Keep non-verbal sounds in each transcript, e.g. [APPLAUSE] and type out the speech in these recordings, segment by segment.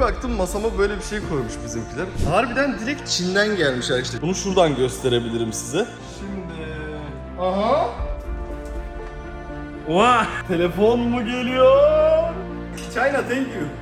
baktım masama böyle bir şey koymuş bizimkiler. Harbiden direkt Çin'den gelmiş arkadaşlar. Bunu şuradan gösterebilirim size. Şimdi... Aha! Oha! Telefon mu geliyor? China thank you.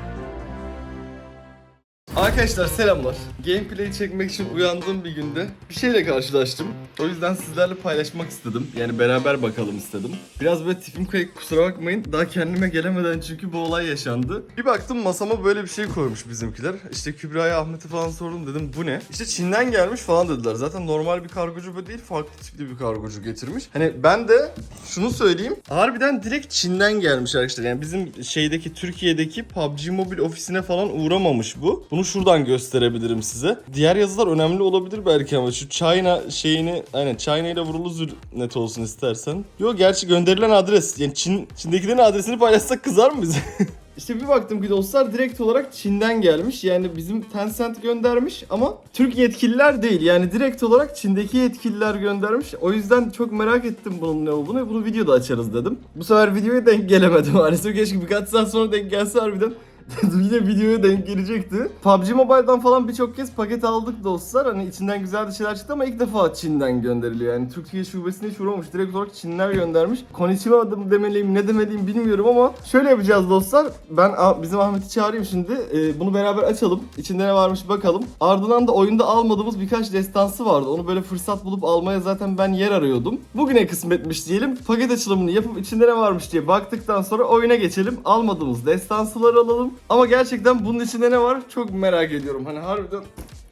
Arkadaşlar selamlar. Gameplay çekmek için uyandığım bir günde bir şeyle karşılaştım. O yüzden sizlerle paylaşmak istedim. Yani beraber bakalım istedim. Biraz böyle tipim kayık kusura bakmayın. Daha kendime gelemeden çünkü bu olay yaşandı. Bir baktım masama böyle bir şey koymuş bizimkiler. İşte Kübra'ya Ahmet'e falan sordum dedim bu ne? İşte Çin'den gelmiş falan dediler. Zaten normal bir kargocu bu değil farklı tipli bir kargocu getirmiş. Hani ben de şunu söyleyeyim. Harbiden direkt Çin'den gelmiş arkadaşlar. Yani bizim şeydeki Türkiye'deki PUBG Mobile ofisine falan uğramamış bu. Bunu şuradan gösterebilirim size. Diğer yazılar önemli olabilir belki ama şu China şeyini aynen China ile vurulu zür net olsun istersen. Yo gerçi gönderilen adres yani Çin Çin'dekilerin adresini paylaşsak kızar mı bize? [LAUGHS] İşte bir baktım ki dostlar direkt olarak Çin'den gelmiş. Yani bizim Tencent göndermiş ama Türk yetkililer değil. Yani direkt olarak Çin'deki yetkililer göndermiş. O yüzden çok merak ettim bunun ne olduğunu. Bunu videoda açarız dedim. Bu sefer videoya denk gelemedim [LAUGHS] maalesef. Keşke birkaç saat sonra denk gelse harbiden. [LAUGHS] Yine videoya denk gelecekti. PUBG Mobile'dan falan birçok kez paket aldık dostlar. Hani içinden güzel bir şeyler çıktı ama ilk defa Çin'den gönderiliyor. Yani Türkiye şubesine hiç uğramamış. Direkt olarak Çinler göndermiş. Konnichiwa mı demeliyim ne demeliyim bilmiyorum ama şöyle yapacağız dostlar. Ben bizim Ahmet'i çağırayım şimdi. Ee, bunu beraber açalım. İçinde ne varmış bakalım. Ardından da oyunda almadığımız birkaç destansı vardı. Onu böyle fırsat bulup almaya zaten ben yer arıyordum. Bugüne kısmetmiş diyelim. Paket açılımını yapıp içinde ne varmış diye baktıktan sonra oyuna geçelim. Almadığımız destansıları alalım. Ama gerçekten bunun içinde ne var çok merak ediyorum. Hani harbiden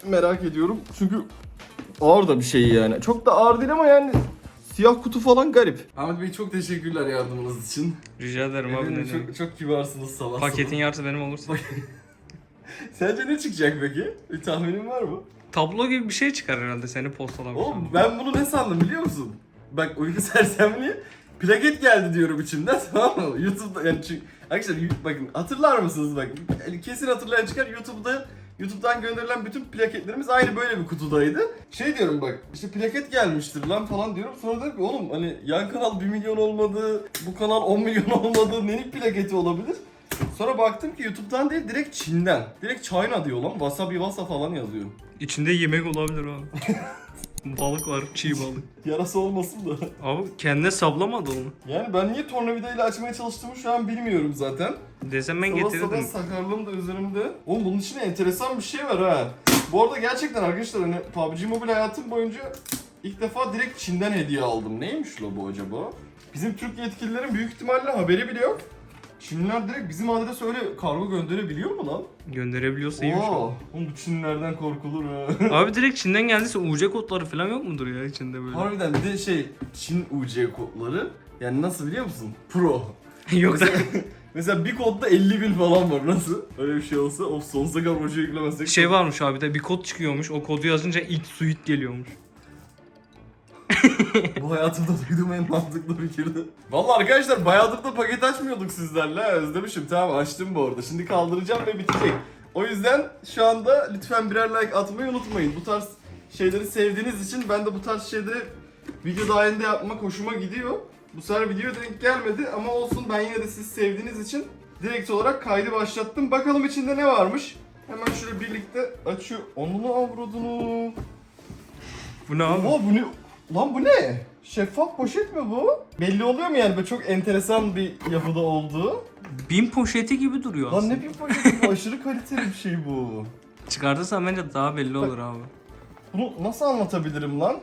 merak ediyorum. Çünkü ağır da bir şey yani. Çok da ağır değil ama yani siyah kutu falan garip. Ahmet Bey çok teşekkürler yardımınız için. Rica ederim abi ne demek. çok, çok kibarsınız sabah Paketin yarısı benim olursa. [LAUGHS] Sence ne çıkacak peki? Bir tahminin var mı? Tablo gibi bir şey çıkar herhalde seni postalamış. Oğlum ben bunu ne sandım biliyor musun? Bak uyku [LAUGHS] sersemliği plaket geldi diyorum içimden [LAUGHS] tamam mı? YouTube'da yani çünkü arkadaşlar bakın hatırlar mısınız bak yani kesin hatırlayan çıkar YouTube'da YouTube'dan gönderilen bütün plaketlerimiz aynı böyle bir kutudaydı. Şey diyorum bak işte plaket gelmiştir lan falan diyorum. Sonra dedim ki oğlum hani yan kanal 1 milyon olmadı, bu kanal 10 [LAUGHS] milyon olmadı, nelik plaketi olabilir? Sonra baktım ki YouTube'dan değil direkt Çin'den. Direkt China diyor lan. Wasabi wasa falan yazıyor. İçinde yemek olabilir abi. [LAUGHS] balık var, çiğ balık. [LAUGHS] Yarası olmasın da. Abi kendine saplamadı onu. Yani ben niye tornavidayla açmaya çalıştığımı şu an bilmiyorum zaten. Desem ben Sabah sabah sakarlığım da üzerimde. Oğlum bunun içinde enteresan bir şey var ha. Bu arada gerçekten arkadaşlar hani PUBG Mobile hayatım boyunca ilk defa direkt Çin'den hediye aldım. Neymiş la bu acaba? Bizim Türk yetkililerin büyük ihtimalle haberi bile yok. Çinliler direkt bizim adrese öyle kargo gönderebiliyor mu lan? Gönderebiliyorsa iyiymiş Oo, o. oğlum bu Çinlilerden korkulur ha. [LAUGHS] Abi direkt Çin'den geldiyse UC kodları falan yok mudur ya içinde böyle? Harbiden bir de şey Çin UC kodları yani nasıl biliyor musun? Pro. [LAUGHS] yok da Mesela, mesela bir kodda 50 bin falan var nasıl? Öyle bir şey olsa of sonsuza kadar proje yüklemezsek. şey varmış abi de bir kod çıkıyormuş. O kodu yazınca ilk suite geliyormuş. [LAUGHS] Bu hayatımda duyduğum en mantıklı fikirdi. Vallahi arkadaşlar bayağıdır da paket açmıyorduk sizlerle. Özlemişim tamam açtım bu arada. Şimdi kaldıracağım ve bitecek. O yüzden şu anda lütfen birer like atmayı unutmayın. Bu tarz şeyleri sevdiğiniz için ben de bu tarz şeyleri video dahilinde yapmak hoşuma gidiyor. Bu sefer video denk gelmedi ama olsun ben yine de siz sevdiğiniz için direkt olarak kaydı başlattım. Bakalım içinde ne varmış. Hemen şöyle birlikte açıyor. Onunu avradını. Bu ne abi? Oha bu ne? Lan bu ne? Şeffaf poşet mi bu? Belli oluyor mu yani böyle çok enteresan bir yapıda olduğu? Bin poşeti gibi duruyor Lan aslında. ne bir poşet bu? Aşırı kaliteli bir şey bu. Çıkartırsan bence daha belli olur abi. Bunu nasıl anlatabilirim lan?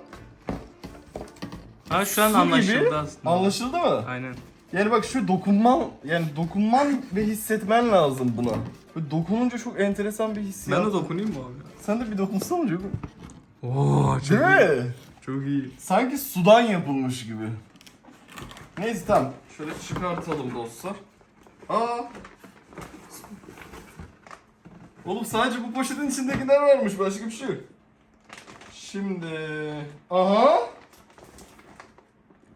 Ha şu an Su anlaşıldı gibi. aslında. Anlaşıldı mı? Aynen. Yani bak şu dokunman, yani dokunman ve hissetmen lazım buna. Böyle dokununca çok enteresan bir hissiyat. Ben de dokunayım mı abi? Sen de bir dokunsana çok. Oo çok Değil iyi. mi? Çok iyi. Sanki sudan yapılmış gibi. Neyse tamam. Şöyle çıkartalım dostlar. Aa. Oğlum sadece bu poşetin içindekiler varmış. Başka bir şey yok. Şimdi... Aha.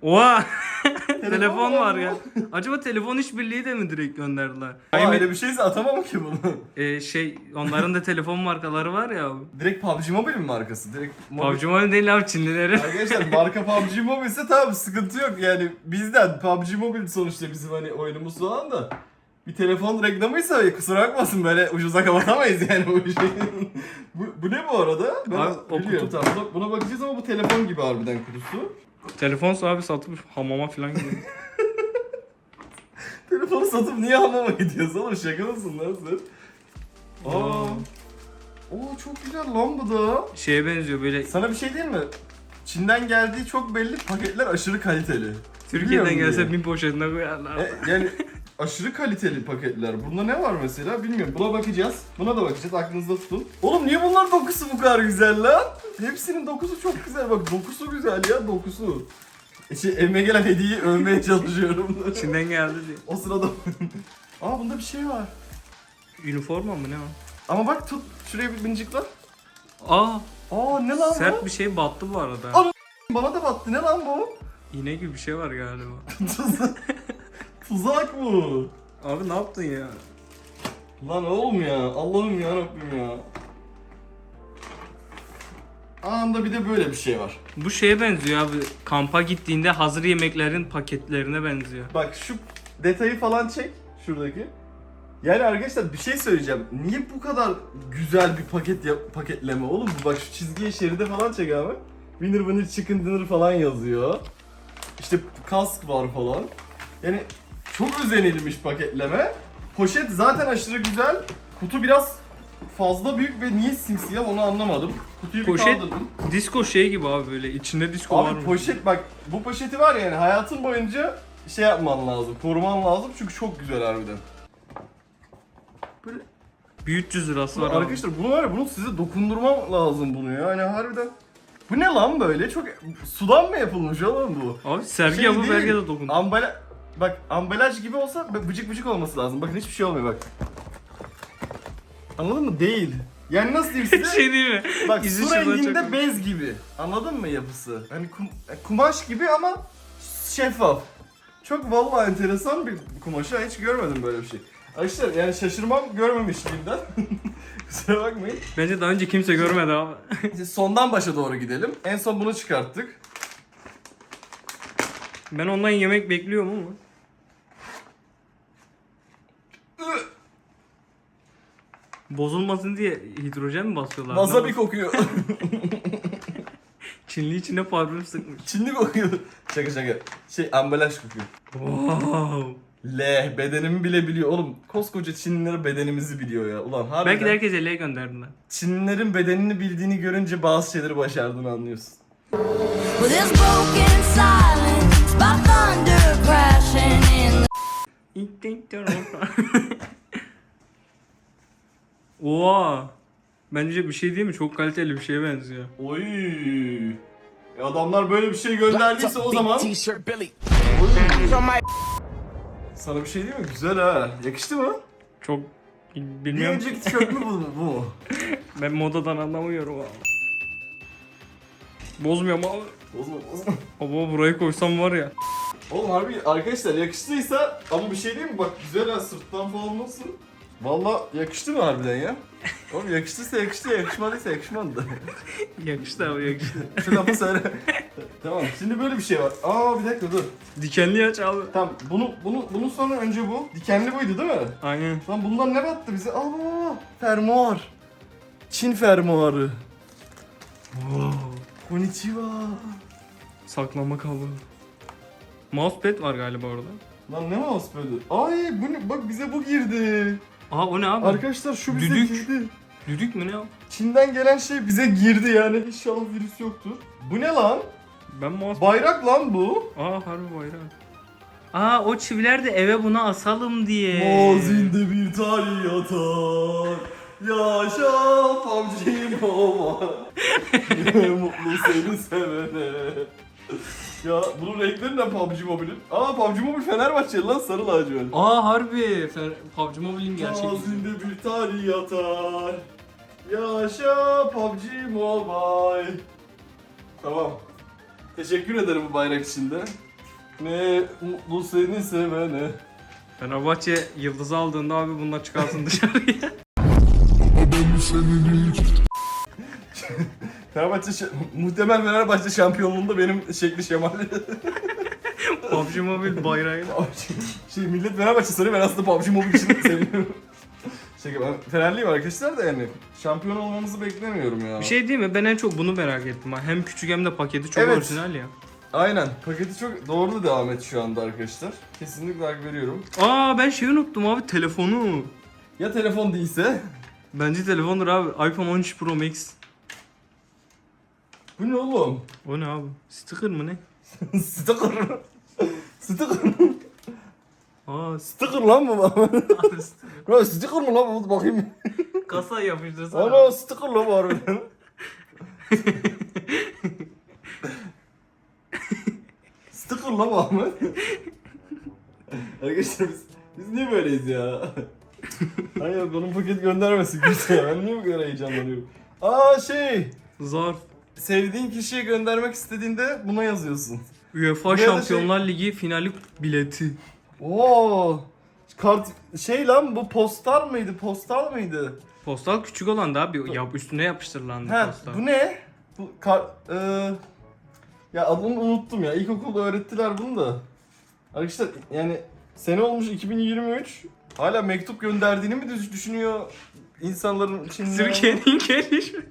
Oha! [LAUGHS] telefon var ya. Acaba telefon işbirliği de mi direkt gönderdiler? Aa, öyle bir şeyse atamam ki bunu. Ee, şey onların da telefon markaları var ya abi. Direkt PUBG Mobile mi markası? Direkt Mobile- PUBG Mobile değil abi Çinlilerin. Arkadaşlar marka PUBG Mobile ise tamam sıkıntı yok yani bizden PUBG Mobile sonuçta bizim hani oyunumuz falan da bir telefon reklamıysa kusura bakmasın böyle ucuza kapatamayız yani bu işi. [LAUGHS] bu, bu ne bu arada? Ben Abi, o biliyorum. kutu. Tamam, buna, buna bakacağız ama bu telefon gibi harbiden kutusu. Telefon sahibi satıp hamama falan gidiyor. [LAUGHS] Telefonu satıp niye hamama gidiyorsun oğlum şaka mısın lan sen? Aa. Oo çok güzel lan bu da. Şeye benziyor böyle Sana bir şey diyeyim mi? Çin'den geldiği çok belli paketler aşırı kaliteli. Türkiye'den gelse diye. bir poşetine koyarlar. E, yani [LAUGHS] aşırı kaliteli paketler. Bunda ne var mesela bilmiyorum. Buna bakacağız. Buna da bakacağız. Aklınızda tutun. Oğlum niye bunlar dokusu bu kadar güzel lan? Hepsinin dokusu çok güzel. Bak dokusu güzel ya dokusu. E Şey, evime gelen hediyeyi övmeye çalışıyorum. [LAUGHS] İçinden geldi diye. o sırada... [LAUGHS] Aa bunda bir şey var. Üniforma mı ne o? Ama bak tut şuraya bir mıncıkla. Aa Aa ne lan sert bu? bir şey battı bu arada. Aa! Bana da battı. Ne lan bu? İğne gibi bir şey var galiba. [LAUGHS] Tuzak. Bu. Abi ne yaptın ya? Lan oğlum ya. Allah'ım ya Rabbim ya. Anında bir de böyle bir şey var. Bu şeye benziyor abi. Kampa gittiğinde hazır yemeklerin paketlerine benziyor. Bak şu detayı falan çek şuradaki. Yani arkadaşlar bir şey söyleyeceğim. Niye bu kadar güzel bir paket yap- paketleme oğlum bu? Bak şu çizgiye şeride falan çek abi. Winner winner chicken dinner falan yazıyor. İşte kask var falan. Yani çok özenilmiş paketleme. Poşet zaten aşırı güzel. Kutu biraz fazla büyük ve niye simsiyah onu anlamadım. Kutuyu bir Poşet kaldırdım. disco şey gibi abi böyle içinde disco var Abi poşet bak bu poşeti var ya yani hayatın boyunca şey yapman lazım, koruman lazım çünkü çok güzel harbiden. Böyle Bir 300 lirası var abi. arkadaşlar bunu var ya bunu size dokundurmam lazım bunu ya yani harbiden. Bu ne lan böyle? Çok sudan mı yapılmış oğlum bu? Abi sergi Şey yapıp değil, herkese dokun. Ambala bak ambalaj gibi olsa bıcık bıcık olması lazım. Bakın hiçbir şey olmuyor bak. Anladın mı? Değil. Yani nasıl [LAUGHS] diyeyim size? şey değil mi? Bak İzi su renginde bez gibi. Anladın mı yapısı? Hani kum- kumaş gibi ama şeffaf. Çok vallahi enteresan bir kumaş. ha, Hiç görmedim böyle bir şey. Arkadaşlar yani şaşırmam görmemişliğimden. [LAUGHS] Kusura bakmayın. Bence daha önce kimse görmedi abi. Şimdi sondan başa doğru gidelim. En son bunu çıkarttık. Ben ondan yemek bekliyorum ama. Bozulmasın diye hidrojen mi basıyorlar? Wasabi kokuyor. [LAUGHS] Çinli içine parfüm sıkmış. Çinli kokuyor. Şaka şaka. Şey ambalaj kokuyor. Wow. Le bedenimi bile biliyor. Oğlum koskoca Çinliler bedenimizi biliyor ya. Ulan harbiden. Belki de herkese L'ye gönderdiler. Çinlilerin bedenini bildiğini görünce bazı şeyleri başardığını anlıyorsun. [LAUGHS] [LAUGHS] Oha. Bence bir şey değil mi? Çok kaliteli bir şeye benziyor. Oy. E adamlar böyle bir şey gönderdiyse o zaman sana bir şey değil mi? Güzel ha. Yakıştı mı? Çok Bir bilmiyorum. önceki tişört mü bu, bu? [LAUGHS] Ben modadan anlamıyorum abi. Bozmuyorum abi. Bozma bozma. Baba burayı koysam var ya. Oğlum harbi arkadaşlar yakıştıysa ama bir şey değil mi? Bak güzel ha sırttan falan nasıl? Valla yakıştı mı harbiden ya? Oğlum yakıştıysa yakıştı, yakışmadıysa yakışmadı da. Yakıştı abi yakıştı. [LAUGHS] Şu lafı söyle. tamam şimdi böyle bir şey var. Aa bir dakika dur. Dikenli aç abi. Tamam bunu bunu bunun sonra önce bu. Dikenli buydu değil mi? Aynen. Lan bundan ne battı bize? Aa fermuar. Çin fermuarı. Wow. Konnichiwa. Saklama kabı. Mousepad var galiba orada. Lan ne mousepad'i? Ay bu ne? Bak bize bu girdi. Aa o ne abi? Arkadaşlar şu bize Düdük. girdi. Düdük mü ne o? Çin'den gelen şey bize girdi yani. İnşallah virüs yoktur. Bu ne lan? Ben mousepad... Bayrak lan bu. Aa harbi bayrak. Aa o çiviler de eve bunu asalım diye. Mazinde bir tarih yatar. Yaşa PUBG Mobile. [LAUGHS] Mutlu seni sevene. Ya bunun renkleri ne PUBG Mobile'in? Aa PUBG Mobile Fenerbahçe lan sarı lacivert. Aa harbi. Fer- PUBG Mobile'in gerçek. Mazinde bir tarih yatar. Yaşa PUBG Mobile. Tamam. Teşekkür ederim bu bayrak için de. Ne mutlu seni sevene. Fenerbahçe yıldızı aldığında abi bunlar çıkarsın dışarıya. Fenerbahçe [LAUGHS] muhtemel Fenerbahçe şampiyonluğunda benim şekli şemali. [LAUGHS] PUBG Mobile bayrağıyla. şey millet Fenerbahçe sanıyor ben aslında PUBG Mobile için seviyorum. [LAUGHS] Şaka ben Fenerliyim arkadaşlar da yani şampiyon olmamızı beklemiyorum ya. Bir şey değil mi? Ben en çok bunu merak ettim. ha. Hem küçük hem de paketi çok Evet. orijinal ya. Aynen paketi çok doğru devam et şu anda arkadaşlar. Kesinlikle hak veriyorum. Aa ben şeyi unuttum abi telefonu. Ya telefon değilse? Bence telefondur abi. iPhone 13 Pro Max. Bu ne oğlum? O ne abi? Sticker mı ne? [LAUGHS] Sticker. Sticker. Aa Sticker lan bu. [LAUGHS] Lan sticker mı lan bu? Bakayım. Kasa yapıştırsana. Ana sticker lan bu harbiden. [LAUGHS] sticker lan bu Ahmet. Arkadaşlar biz, biz niye böyleyiz ya? Hayır bunun paket göndermesin kimse ya. Ben niye bu kadar heyecanlanıyorum? Aa şey. Zarf. Sevdiğin kişiye göndermek istediğinde buna yazıyorsun. UEFA Buraya da Şampiyonlar Ligi finali bileti. Oo. Kart şey lan bu postal mıydı? Postal mıydı? Postal küçük olan da abi yap üstüne yapıştırılandı He, postal. bu ne? Bu kar eee, ya adını unuttum ya. İlkokulda öğrettiler bunu da. Arkadaşlar yani sene olmuş 2023. Hala mektup gönderdiğini mi düş- düşünüyor insanların içinde? Türkiye'nin [LAUGHS] gelişi.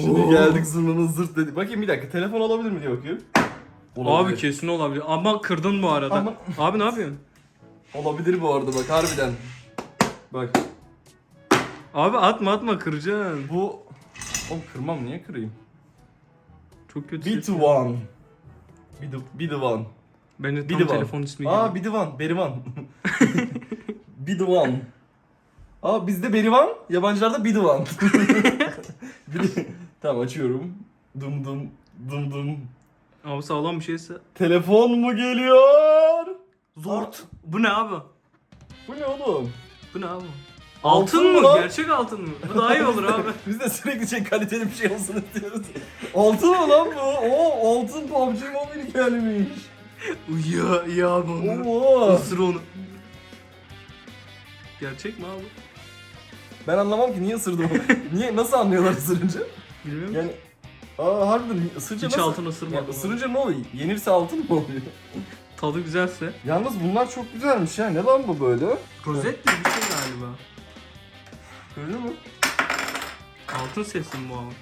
Şimdi geldik zırnının zırt dedi. Bakayım bir dakika telefon olabilir mi diye bakıyorum. Abi kesin olabilir. Ama kırdın bu arada. Ama- Abi ne yapıyorsun? Olabilir bu arada bak harbiden. Bak Abi atma atma kıracaksın. bu... Oğlum kırmam niye kırayım? Çok kötü. Be ses. the one. Be the, be the one. Benim Be tam telefon ismi Aa the one. Berivan. [LAUGHS] one. Aa bizde Berivan, yabancılarda one. Bir- [LAUGHS] [LAUGHS] tamam açıyorum. Dum dum dum dum. Abi sağlam bir şeyse. Telefon mu geliyor? Zort. Bu ne abi? Bu ne oğlum? Bu ne abi? Altın Altın, mı lan? Gerçek altın mı? Bu daha iyi olur [LAUGHS] abi. Biz de sürekli şey kaliteli bir şey olsun istiyoruz. altın mı lan bu? Oo altın PUBG Mobile gelmiş. ya ya bunu. Oo. Isır onu. Gerçek mi abi? Ben anlamam ki niye ısırdım. [LAUGHS] niye nasıl anlıyorlar ısırınca? Bilmiyorum. Yani aa harbiden ısırınca Hiç nasıl? altın ısırmadım. Ya ısırınca ne oluyor? Yenirse altın mı oluyor? [LAUGHS] Tadı güzelse. Yalnız bunlar çok güzelmiş ya. Ne lan bu böyle? Rozet gibi bir şey galiba. Öyle mi? Altın sesi mi bu abi?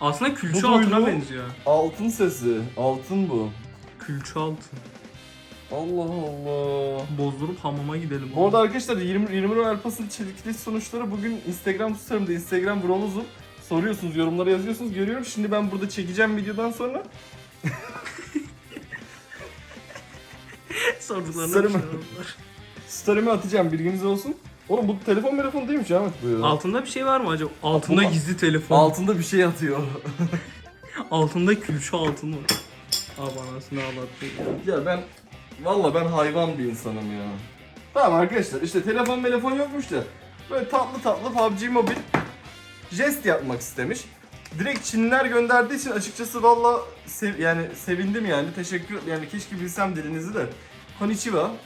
Aslında külçe Bu altına benziyor. Altın sesi. Altın bu. Külçe altın. Allah Allah. Bozdurup hamama gidelim. Bu arada arkadaşlar 20 20 Alpas'ın çelikli sonuçları bugün Instagram tutarımda Instagram brows'um soruyorsunuz, yorumlara yazıyorsunuz. Görüyorum. Şimdi ben burada çekeceğim videodan sonra. [LAUGHS] Sordularına Sarı bir mı? şey oldular. Story'me atacağım bilginiz olsun. Oğlum bu telefon telefon değilmiş Ahmet bu ya. Altında bir şey var mı acaba? Altında Bu- gizli telefon. Altında bir şey atıyor. Altında külçe altın var. Abi anasını ağlattı ya. ya ben valla ben hayvan bir insanım ya. Tamam arkadaşlar işte telefon telefon yokmuş da böyle tatlı tatlı PUBG Mobile jest yapmak istemiş. Direkt Çinliler gönderdiği için açıkçası valla sev- yani sevindim yani teşekkür yani keşke bilsem dilinizi de. Konnichiwa. [LAUGHS]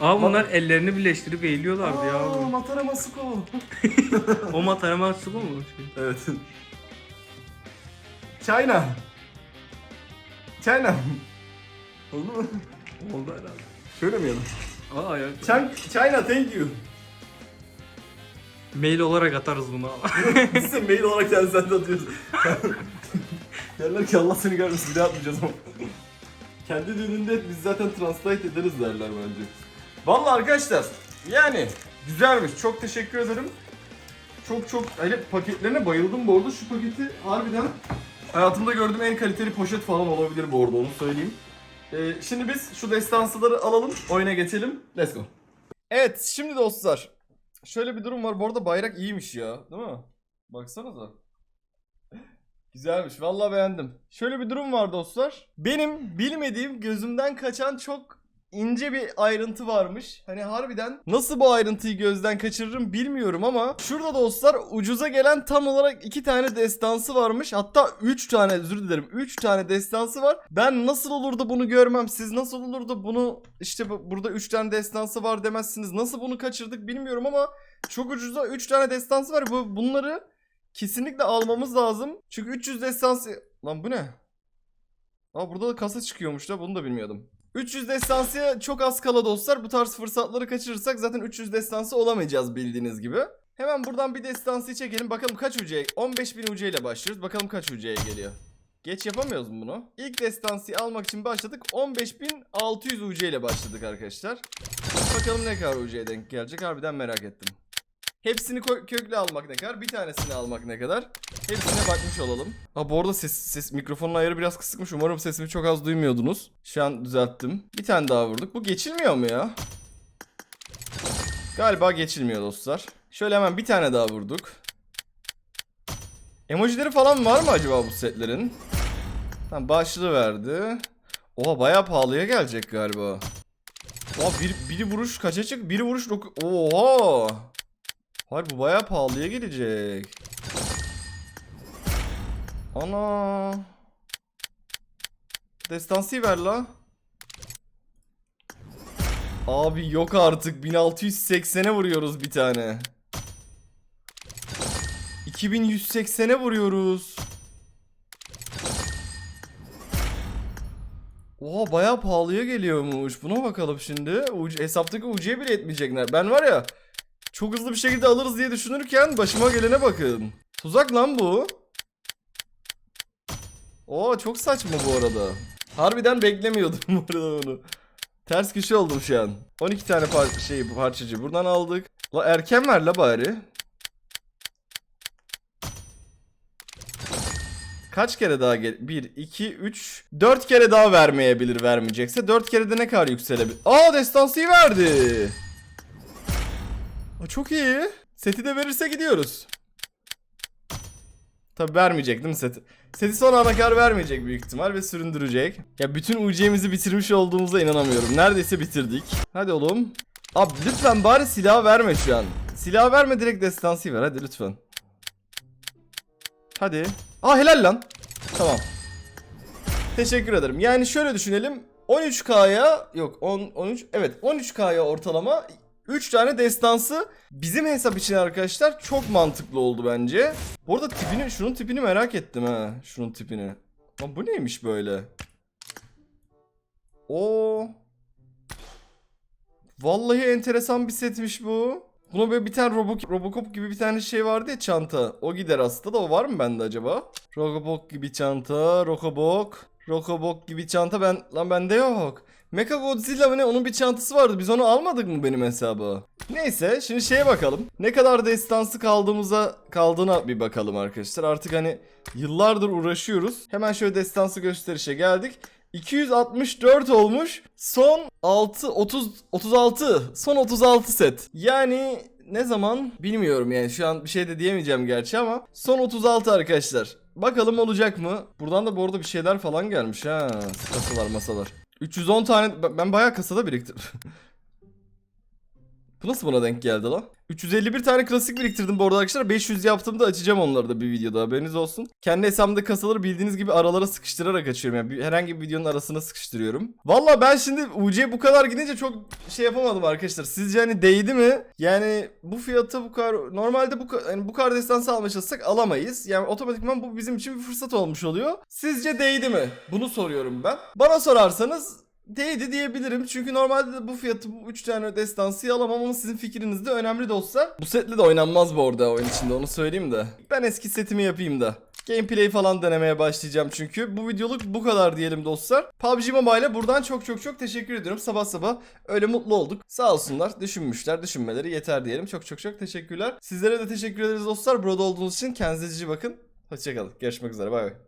Abi bunlar ellerini birleştirip eğiliyorlardı ya. Aa, abi. Matara Masuko. [LAUGHS] O matarama su mu? Evet. China. China. Oldu mu? [LAUGHS] Oldu herhalde. Şöyle mi ya? Aa ayak. China, China thank you. Mail olarak atarız bunu abi. Biz de mail olarak yani sen de atıyorsun. [LAUGHS] Derler ki Allah seni görmesin bir daha atmayacağız ama. [LAUGHS] Kendi düğününde et, biz zaten translate ederiz derler bence. Vallahi arkadaşlar yani güzelmiş çok teşekkür ederim. Çok çok hele paketlerine bayıldım bu arada şu paketi harbiden hayatımda gördüğüm en kaliteli poşet falan olabilir bu arada onu söyleyeyim. Ee, şimdi biz şu destansıları alalım oyuna geçelim. Let's go. Evet şimdi dostlar Şöyle bir durum var. Bu arada bayrak iyiymiş ya. Değil mi? Baksanıza. Güzelmiş. Vallahi beğendim. Şöyle bir durum var dostlar. Benim bilmediğim gözümden kaçan çok ince bir ayrıntı varmış. Hani harbiden nasıl bu ayrıntıyı gözden kaçırırım bilmiyorum ama şurada dostlar ucuza gelen tam olarak iki tane destansı varmış. Hatta üç tane özür dilerim. Üç tane destansı var. Ben nasıl olur da bunu görmem? Siz nasıl olur da bunu işte bu- burada üç tane destansı var demezsiniz. Nasıl bunu kaçırdık bilmiyorum ama çok ucuza 3 tane destansı var. Bu bunları kesinlikle almamız lazım. Çünkü 300 destansı... Lan bu ne? Aa burada da kasa çıkıyormuş da bunu da bilmiyordum. 300 destansıya çok az kala dostlar. Bu tarz fırsatları kaçırırsak zaten 300 destansı olamayacağız bildiğiniz gibi. Hemen buradan bir destansıyı çekelim. Bakalım kaç UC? 15.000 UC ile başlıyoruz. Bakalım kaç UC'ye geliyor. Geç yapamıyoruz mu bunu? İlk destansıyı almak için başladık. 15.600 UC ile başladık arkadaşlar. Bakalım ne kadar UC'ye denk gelecek. Harbiden merak ettim. Hepsini köklü almak ne kadar? Bir tanesini almak ne kadar? Hepsine bakmış olalım. Ha bu arada ses, ses mikrofonun ayarı biraz kısıkmış. Umarım sesimi çok az duymuyordunuz. Şu an düzelttim. Bir tane daha vurduk. Bu geçilmiyor mu ya? Galiba geçilmiyor dostlar. Şöyle hemen bir tane daha vurduk. Emojileri falan var mı acaba bu setlerin? Tamam başlığı verdi. Oha bayağı pahalıya gelecek galiba. Oha bir, biri vuruş kaça çık? Biri vuruş Oha. Hayır bu bayağı pahalıya gelecek. Ana. Destansı ver la. Abi yok artık 1680'e vuruyoruz bir tane. 2180'e vuruyoruz. Oha bayağı pahalıya geliyormuş. Buna bakalım şimdi. UC, hesaptaki UC'ye bile etmeyecekler. Ben var ya çok hızlı bir şekilde alırız diye düşünürken başıma gelene bakın. Tuzak lan bu. Oo çok saçma bu arada. Harbiden beklemiyordum [LAUGHS] bu arada bunu. Ters köşe oldum şu an. 12 tane par şey parçacı buradan aldık. La erken ver la bari. Kaç kere daha gel? 1, 2, 3, 4 kere daha vermeyebilir vermeyecekse. 4 kere de ne kadar yükselebilir? Aa destansıyı verdi. Çok iyi. Seti de verirse gidiyoruz. Tabi vermeyecek değil mi seti? Seti son ana kadar vermeyecek büyük ihtimal ve süründürecek. Ya bütün UC'mizi bitirmiş olduğumuza inanamıyorum. Neredeyse bitirdik. Hadi oğlum. Abi lütfen bari silah verme şu an. Silah verme direkt destansı ver hadi lütfen. Hadi. Aa helal lan. Tamam. Teşekkür ederim. Yani şöyle düşünelim. 13K'ya yok 10 13 evet 13K'ya ortalama 3 tane destansı bizim hesap için arkadaşlar çok mantıklı oldu bence. Bu arada tipini şunun tipini merak ettim ha. Şunun tipini. Lan bu neymiş böyle? O Vallahi enteresan bir setmiş bu. Buna böyle bir tane Robo Robocop gibi bir tane şey vardı ya çanta. O gider aslında da o var mı bende acaba? Robocop gibi çanta, Rokobok. Rokobok gibi çanta ben lan bende yok. Mecha Godzilla mı ne onun bir çantası vardı. Biz onu almadık mı benim hesaba? Neyse şimdi şeye bakalım. Ne kadar destansı kaldığımıza kaldığına bir bakalım arkadaşlar. Artık hani yıllardır uğraşıyoruz. Hemen şöyle destansı gösterişe geldik. 264 olmuş. Son 6 30 36. Son 36 set. Yani ne zaman bilmiyorum yani şu an bir şey de diyemeyeceğim gerçi ama son 36 arkadaşlar. Bakalım olacak mı? Buradan da bu arada bir şeyler falan gelmiş ha. Kasalar masalar. 310 tane ben- bayağı kasada biriktirdim. [LAUGHS] Bu nasıl buna denk geldi lan? 351 tane klasik biriktirdim bu arada arkadaşlar. 500 yaptığımda açacağım onları da bir videoda haberiniz olsun. Kendi hesabımda kasaları bildiğiniz gibi aralara sıkıştırarak açıyorum. Yani herhangi bir videonun arasına sıkıştırıyorum. Valla ben şimdi UC bu kadar gidince çok şey yapamadım arkadaşlar. Sizce hani değdi mi? Yani bu fiyata bu kadar normalde bu yani bu kadar destansı almaya çalışsak alamayız. Yani otomatikman bu bizim için bir fırsat olmuş oluyor. Sizce değdi mi? Bunu soruyorum ben. Bana sorarsanız Değdi diyebilirim çünkü normalde de bu fiyatı bu 3 tane destansıyı alamam ama sizin fikriniz de önemli dostlar. Bu setle de oynanmaz bu arada oyun içinde onu söyleyeyim de. Ben eski setimi yapayım da. Gameplay falan denemeye başlayacağım çünkü. Bu videoluk bu kadar diyelim dostlar. PUBG Mobile'e buradan çok çok çok teşekkür ediyorum. Sabah sabah öyle mutlu olduk. Sağ olsunlar düşünmüşler düşünmeleri yeter diyelim. Çok çok çok teşekkürler. Sizlere de teşekkür ederiz dostlar. Burada olduğunuz için kendinize cici bakın. Hoşçakalın. Görüşmek üzere bay bay.